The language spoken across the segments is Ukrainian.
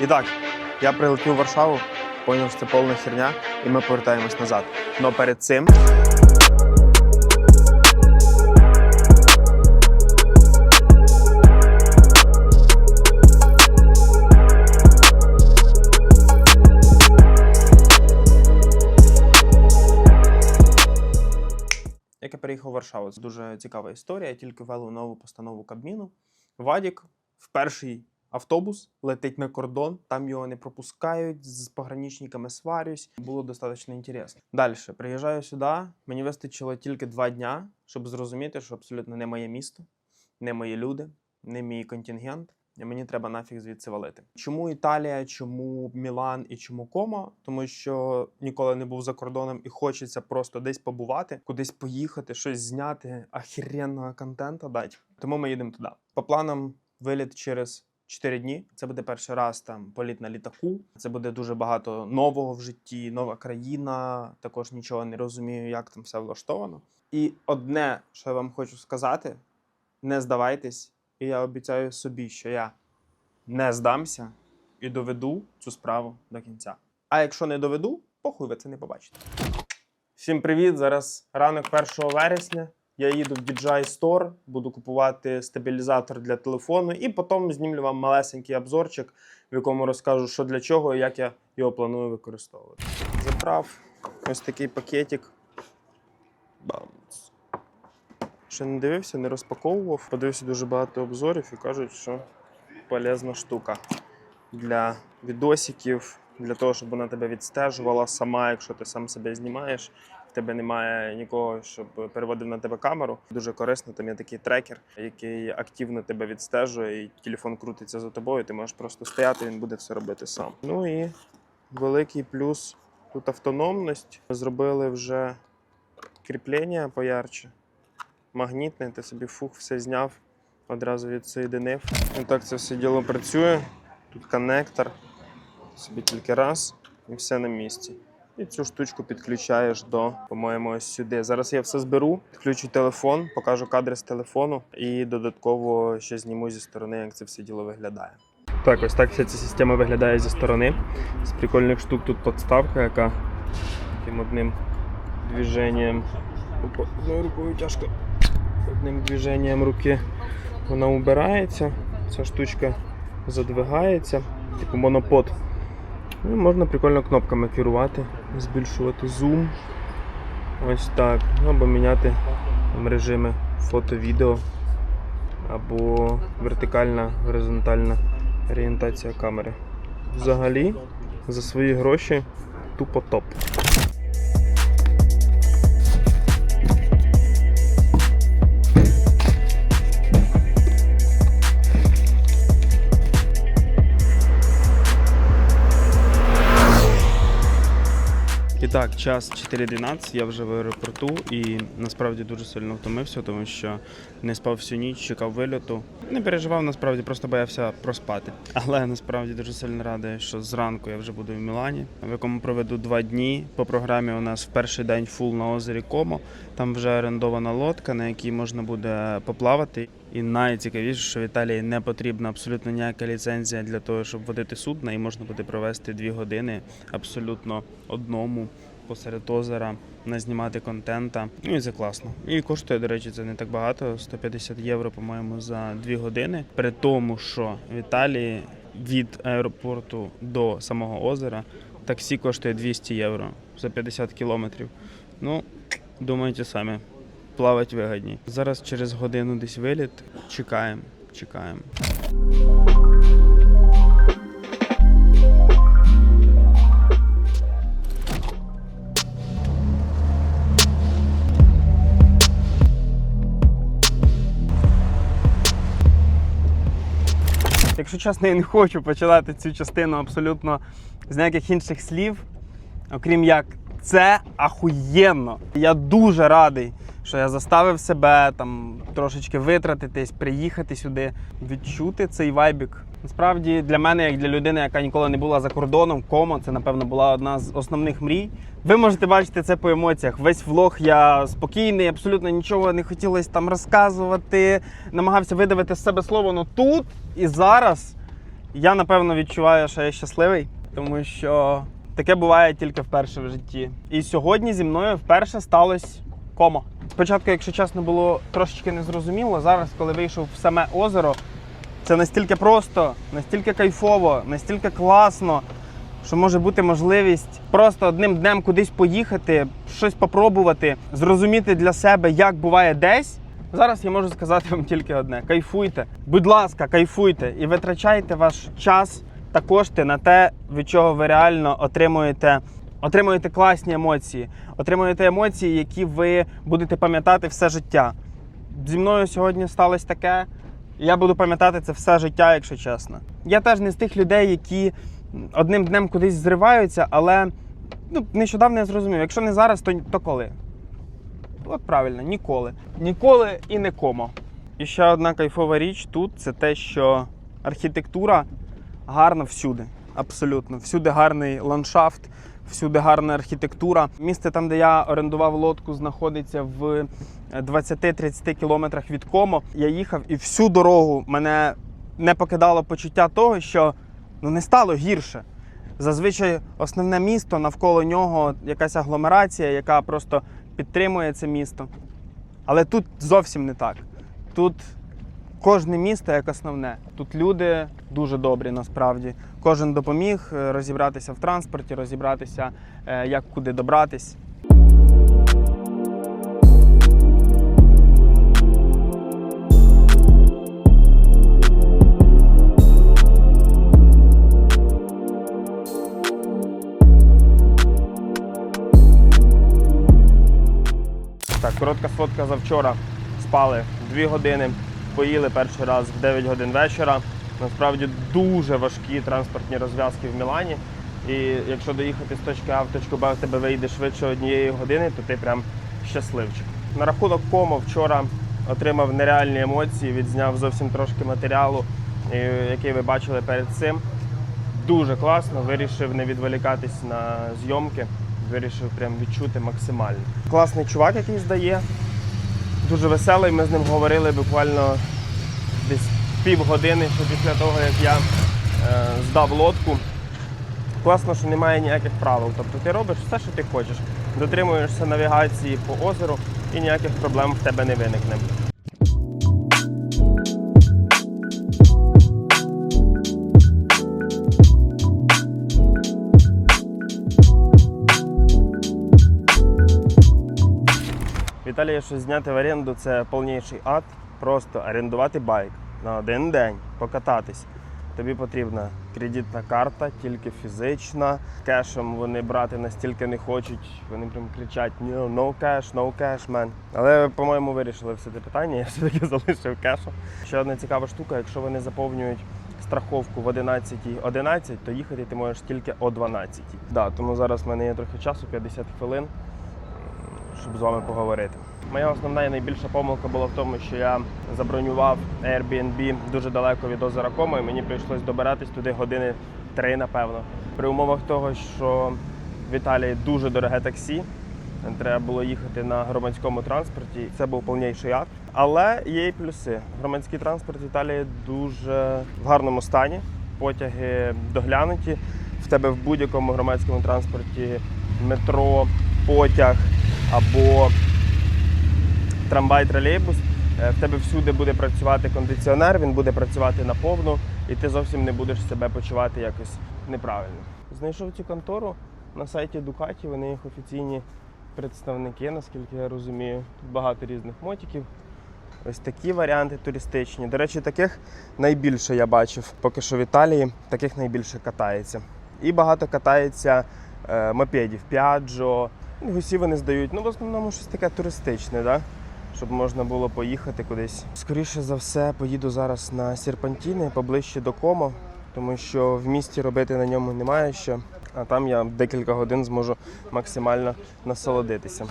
І так, я прилетів в Варшаву, поняв, що це повна херня, і ми повертаємось назад. Но перед цим. Як я переїхав в Варшаву, це дуже цікава історія. Я тільки ввели нову постанову Кабміну. Вадік в перший автобус летить на кордон, там його не пропускають, з пограничниками сварюсь. Було достатньо інтересно. Далі приїжджаю сюди. Мені вистачило тільки два дня, щоб зрозуміти, що абсолютно не моє місто, не мої люди, не мій контингент. І мені треба нафіг звідси валити. Чому Італія, чому Мілан і чому Комо? Тому що ніколи не був за кордоном і хочеться просто десь побувати, кудись поїхати, щось зняти, ахіренного контента дати. Тому ми їдемо туди. По планам виліт через 4 дні. Це буде перший раз там політ на літаку. Це буде дуже багато нового в житті, нова країна. Також нічого не розумію, як там все влаштовано. І одне, що я вам хочу сказати: не здавайтесь. І я обіцяю собі, що я не здамся і доведу цю справу до кінця. А якщо не доведу, похуй ви це не побачите. Всім привіт! Зараз ранок 1 вересня. Я їду в DJI Store, буду купувати стабілізатор для телефону, і потім знімлю вам малесенький обзорчик, в якому розкажу, що для чого і як я його планую використовувати. Забрав ось такий пакетик. Бамц. Ще не дивився, не розпаковував. Подивився дуже багато обзорів і кажуть, що полезна штука для відосиків, для того, щоб вона тебе відстежувала сама, якщо ти сам себе знімаєш. В тебе немає нікого, щоб переводив на тебе камеру. Дуже корисно. Там є такий трекер, який активно тебе відстежує, і телефон крутиться за тобою. Ти можеш просто стояти, він буде все робити сам. Ну і великий плюс тут автономність. Зробили вже кріплення поярче магнітне, ти собі фух, все зняв, одразу відсоєдинив. І так це все діло працює. Тут коннектор, собі тільки раз і все на місці. І цю штучку підключаєш до, по-моєму, ось сюди. Зараз я все зберу, підключу телефон, покажу кадри з телефону і додатково ще зніму зі сторони, як це все діло виглядає. Так, ось так вся ця система виглядає зі сторони. З прикольних штук тут подставка, яка таким одним движенням. Одною рукою тяжко одним движенням руки вона убирається. Ця штучка задвигається, типу монопод. Ну, можна прикольно кнопками керувати, збільшувати зум. Ось так. Ну, Або міняти там, режими фото-відео, або вертикальна, горизонтальна орієнтація камери. Взагалі, за свої гроші тупо топ. Так, час 4.12, я вже в аеропорту і насправді дуже сильно втомився, тому що не спав всю ніч, чекав вильоту. Не переживав, насправді просто боявся проспати. Але насправді дуже сильно радий, що зранку я вже буду в Мілані, в якому проведу два дні. По програмі у нас в перший день фул на озері Комо. Там вже орендована лодка, на якій можна буде поплавати. І найцікавіше, що в Італії не потрібна абсолютно ніяка ліцензія для того, щоб водити судна, і можна буде провести дві години абсолютно одному посеред озера, назнімати контента. Ну і це класно. І коштує, до речі, це не так багато 150 євро, по-моєму, за дві години. При тому, що в Італії від аеропорту до самого озера таксі коштує 200 євро за 50 кілометрів. Ну, думайте самі плавати вигідні. Зараз через годину десь виліт. Чекаємо, чекаємо. Якщо чесно, я не хочу починати цю частину абсолютно з ніяких інших слів, окрім як це ахуєнно. Я дуже радий, що я заставив себе там трошечки витратитись, приїхати сюди, відчути цей вайбік. Насправді для мене, як для людини, яка ніколи не була за кордоном, комо, це напевно була одна з основних мрій. Ви можете бачити це по емоціях. Весь влог я спокійний, абсолютно нічого не хотілося там розказувати, намагався видавити з себе слово. Ну тут і зараз Я напевно відчуваю, що я щасливий, тому що таке буває тільки вперше в житті. І сьогодні зі мною вперше сталося комо. Спочатку, якщо чесно, було трошечки незрозуміло. Зараз, коли вийшов в саме озеро, це настільки просто, настільки кайфово, настільки класно, що може бути можливість просто одним днем кудись поїхати, щось попробувати, зрозуміти для себе, як буває десь. Зараз я можу сказати вам тільки одне: кайфуйте. Будь ласка, кайфуйте і витрачайте ваш час та кошти на те, від чого ви реально отримуєте. Отримуєте класні емоції, отримуєте емоції, які ви будете пам'ятати все життя. Зі мною сьогодні сталося таке. Я буду пам'ятати це все життя, якщо чесно. Я теж не з тих людей, які одним днем кудись зриваються, але ну, нещодавно я зрозумів, якщо не зараз, то, то коли? От правильно, ніколи. Ніколи і не комо. І ще одна кайфова річ тут це те, що архітектура гарна всюди. Абсолютно. Всюди гарний ландшафт, всюди гарна архітектура. Місце там, де я орендував лодку, знаходиться в 20-30 кілометрах від Комо. Я їхав і всю дорогу мене не покидало почуття того, що ну не стало гірше. Зазвичай основне місто навколо нього якась агломерація, яка просто підтримує це місто. Але тут зовсім не так. Тут кожне місто як основне. Тут люди дуже добрі насправді. Кожен допоміг е, розібратися в транспорті, розібратися, е, як куди добратись. Так, коротка сфотка завчора. Спали 2 години, поїли перший раз в 9 годин вечора. Насправді дуже важкі транспортні розв'язки в Мілані. І якщо доїхати з точки А в точку Б тебе вийде швидше однієї години, то ти прям щасливчик. На рахунок кому вчора отримав нереальні емоції, відзняв зовсім трошки матеріалу, який ви бачили перед цим. Дуже класно, вирішив не відволікатись на зйомки, вирішив прям відчути максимально. Класний чувак, який здає, дуже веселий. Ми з ним говорили буквально десь півгодини, що після того, як я е, здав лодку. Класно, що немає ніяких правил. Тобто ти робиш все, що ти хочеш. Дотримуєшся навігації по озеру і ніяких проблем в тебе не виникне. Італії щось зняти в оренду це повніший ад. Просто орендувати байк на один день, покататись. Тобі потрібна кредитна карта, тільки фізична. Кешем вони брати настільки не хочуть. Вони прям кричать no, no cash, no cash, man. Але, по-моєму, вирішили все це питання. Я все-таки залишив кешем. Ще одна цікава штука, якщо вони заповнюють страховку в 11.11, 11, то їхати ти можеш тільки о 12. Да, тому зараз в мене є трохи часу, 50 хвилин щоб з вами поговорити. Моя основна і найбільша помилка була в тому, що я забронював Airbnb дуже далеко від озера Комо, і мені прийшлось добиратись туди години три, напевно. При умовах того, що в Італії дуже дороге таксі, треба було їхати на громадському транспорті. Це був повніший акт. Але є і плюси. Громадський транспорт в Італії дуже в гарному стані. Потяги доглянуті. В тебе в будь-якому громадському транспорті метро, потяг або трамвай, тролейбус. е, В тебе всюди буде працювати кондиціонер, він буде працювати на повну, і ти зовсім не будеш себе почувати якось неправильно. Знайшов цю контору на сайті Ducati, вони їх офіційні представники, наскільки я розумію. Тут багато різних мотиків. Ось такі варіанти туристичні. До речі, таких найбільше я бачив поки що в Італії, таких найбільше катається. І багато катається е, мопедів, Piaggio. Ну, Усі вони здають. Ну, в основному щось таке туристичне, да? щоб можна було поїхати кудись. Скоріше за все, поїду зараз на серпантіни поближче до Комо, тому що в місті робити на ньому немає що. А там я декілька годин зможу максимально насолодитися.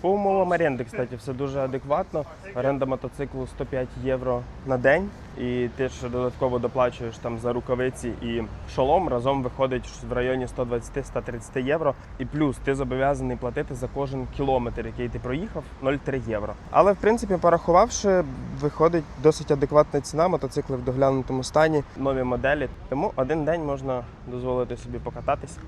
По умовам оренди, кстати, все дуже адекватно. Оренда мотоциклу 105 євро на день, і ти ще додатково доплачуєш там за рукавиці і шолом. Разом виходить в районі 120-130 євро. І плюс ти зобов'язаний платити за кожен кілометр, який ти проїхав, 0,3 євро. Але в принципі, порахувавши, виходить досить адекватна ціна. Мотоцикли в доглянутому стані, нові моделі. Тому один день можна дозволити собі покататись.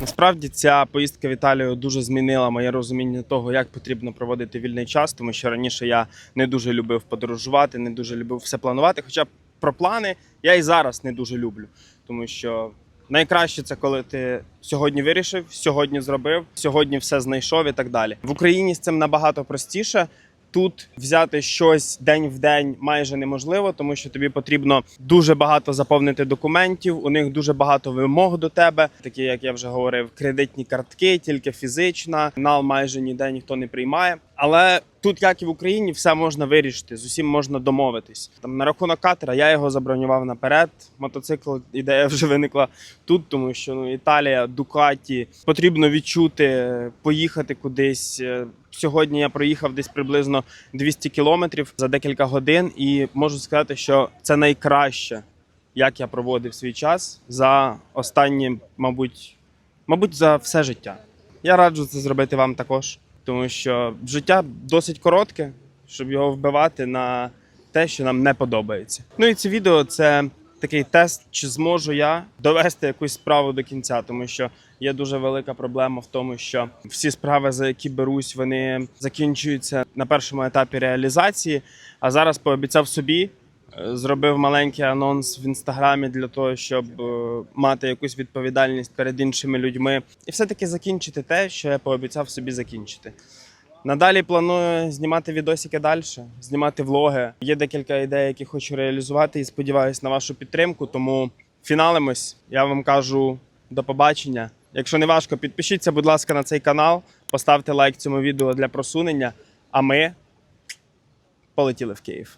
Насправді ця поїздка в Італію дуже змінила моє розуміння того, як потрібно проводити вільний час, тому що раніше я не дуже любив подорожувати, не дуже любив все планувати. Хоча про плани я і зараз не дуже люблю, тому що найкраще це коли ти сьогодні вирішив, сьогодні зробив, сьогодні все знайшов і так далі. В Україні з цим набагато простіше. Тут взяти щось день в день майже неможливо, тому що тобі потрібно дуже багато заповнити документів. У них дуже багато вимог до тебе, такі як я вже говорив, кредитні картки, тільки фізична. Нал майже ніде ніхто не приймає. Але тут, як і в Україні, все можна вирішити. З усім можна домовитись. Там на рахунок катера я його забронював наперед. Мотоцикл ідея вже виникла тут, тому що ну Італія, Дукаті потрібно відчути, поїхати кудись. Сьогодні я проїхав десь приблизно 200 кілометрів за декілька годин, і можу сказати, що це найкраще, як я проводив свій час за останні, мабуть, мабуть, за все життя. Я раджу це зробити вам також, тому що життя досить коротке, щоб його вбивати на те, що нам не подобається. Ну і це відео це такий тест, чи зможу я довести якусь справу до кінця, тому що є дуже велика проблема в тому, що всі справи, за які берусь, вони закінчуються на першому етапі реалізації. А зараз пообіцяв собі. е, Зробив маленький анонс в інстаграмі для того, щоб е, мати якусь відповідальність перед іншими людьми, і все-таки закінчити те, що я пообіцяв собі закінчити. Надалі планую знімати відосики далі, знімати влоги. Є декілька ідей, які хочу реалізувати, і сподіваюся на вашу підтримку. Тому фіналимось. Я вам кажу до побачення. Якщо не важко, підпишіться, будь ласка, на цей канал, поставте лайк цьому відео для просунення. А ми полетіли в Київ.